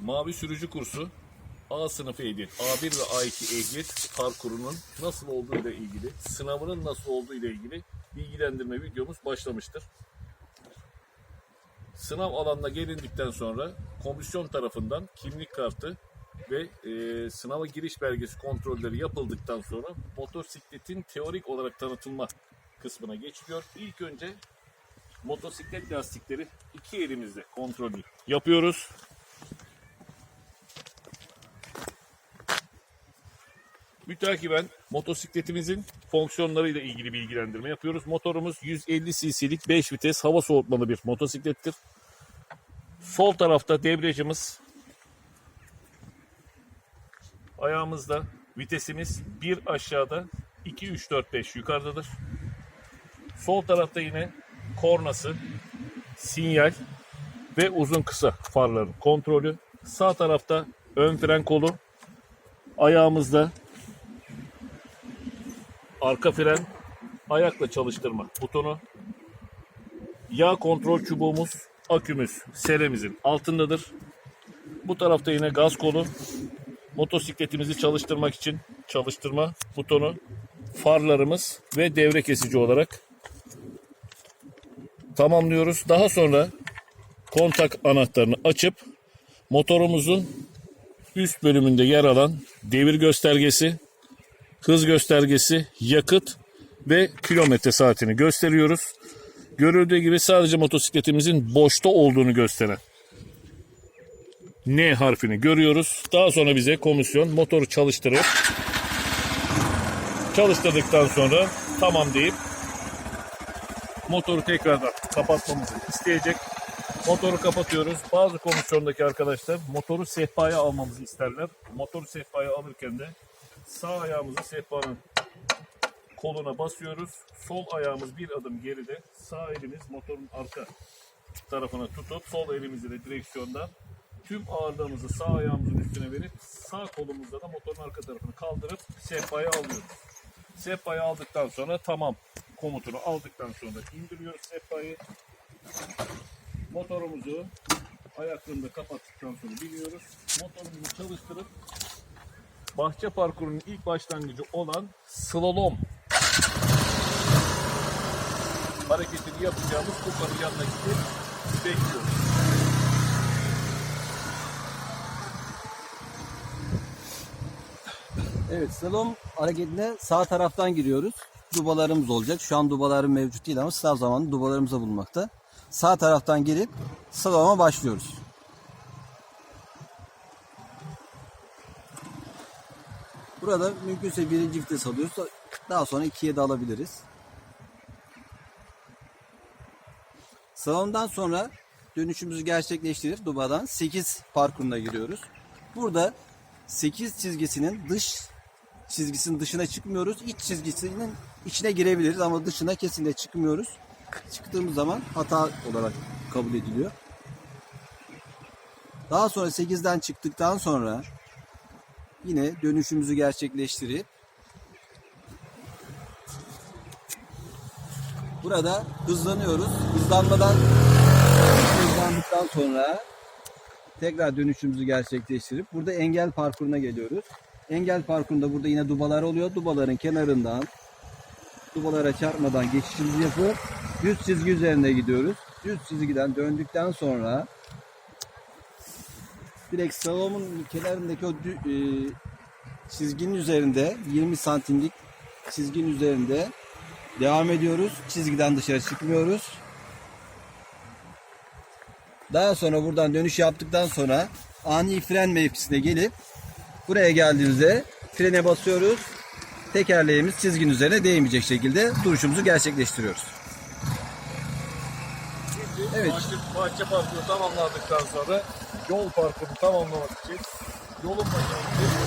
Mavi sürücü kursu A sınıfı ehliyet, A1 ve A2 ehliyet parkurunun nasıl olduğu ile ilgili, sınavının nasıl olduğu ile ilgili bilgilendirme videomuz başlamıştır. Sınav alanına gelindikten sonra komisyon tarafından kimlik kartı ve e, sınava giriş belgesi kontrolleri yapıldıktan sonra motosikletin teorik olarak tanıtılma kısmına geçiliyor. İlk önce motosiklet lastikleri iki elimizle kontrolü yapıyoruz. Mütakiben motosikletimizin fonksiyonlarıyla ilgili bilgilendirme yapıyoruz. Motorumuz 150 cc'lik 5 vites hava soğutmalı bir motosiklettir. Sol tarafta debriyajımız ayağımızda vitesimiz 1 aşağıda 2 3 4 5 yukarıdadır. Sol tarafta yine kornası, sinyal ve uzun kısa farların kontrolü. Sağ tarafta ön fren kolu, ayağımızda arka fren, ayakla çalıştırma butonu, yağ kontrol çubuğumuz, akümüz seremizin altındadır. Bu tarafta yine gaz kolu, motosikletimizi çalıştırmak için çalıştırma butonu, farlarımız ve devre kesici olarak tamamlıyoruz. Daha sonra kontak anahtarını açıp motorumuzun üst bölümünde yer alan devir göstergesi, hız göstergesi, yakıt ve kilometre saatini gösteriyoruz. Görüldüğü gibi sadece motosikletimizin boşta olduğunu gösteren N harfini görüyoruz. Daha sonra bize komisyon motoru çalıştırıp çalıştırdıktan sonra tamam deyip motoru tekrardan kapatmamızı isteyecek. Motoru kapatıyoruz. Bazı komisyondaki arkadaşlar motoru sehpaya almamızı isterler. Motoru sehpaya alırken de sağ ayağımızı sehpanın koluna basıyoruz. Sol ayağımız bir adım geride. Sağ elimiz motorun arka tarafına tutup sol elimizle de direksiyondan tüm ağırlığımızı sağ ayağımızın üstüne verip sağ kolumuzla da motorun arka tarafını kaldırıp sehpaya alıyoruz. Sehpayı aldıktan sonra tamam komutunu aldıktan sonra indiriyoruz sehpayı. Motorumuzu ayaklığında kapattıktan sonra biniyoruz. Motorumuzu çalıştırıp bahçe parkurunun ilk başlangıcı olan slalom hareketini yapacağımız kupanın yanına gidip bekliyoruz. Evet slalom hareketine sağ taraftan giriyoruz. Dubalarımız olacak. Şu an dubalarım mevcut değil ama sınav zamanı dubalarımızda bulunmakta. Sağ taraftan girip slaloma başlıyoruz. Burada mümkünse birinci vites alıyoruz. Daha sonra ikiye de alabiliriz. Slalomdan sonra dönüşümüzü gerçekleştirip Duba'dan 8 parkuruna giriyoruz. Burada 8 çizgisinin dış çizgisinin dışına çıkmıyoruz. İç çizgisinin içine girebiliriz ama dışına kesinlikle çıkmıyoruz. Çıktığımız zaman hata olarak kabul ediliyor. Daha sonra 8'den çıktıktan sonra yine dönüşümüzü gerçekleştirip burada hızlanıyoruz. Hızlanmadan hızlandıktan sonra tekrar dönüşümüzü gerçekleştirip burada engel parkuruna geliyoruz. Engel parkurunda burada yine dubalar oluyor. Dubaların kenarından dubalara çarpmadan geçişimizi yapıp düz çizgi üzerine gidiyoruz. Düz çizgiden döndükten sonra direkt salonun kenarındaki o e, çizginin üzerinde 20 santimlik çizginin üzerinde devam ediyoruz. Çizgiden dışarı çıkmıyoruz. Daha sonra buradan dönüş yaptıktan sonra ani fren mevkisine gelip buraya geldiğimizde frene basıyoruz. Tekerleğimiz çizginin üzerine değmeyecek şekilde duruşumuzu gerçekleştiriyoruz. Evet. Bahçe, bahçe parkuru tamamladıktan sonra yol parkuru tamamlamak için yolun başına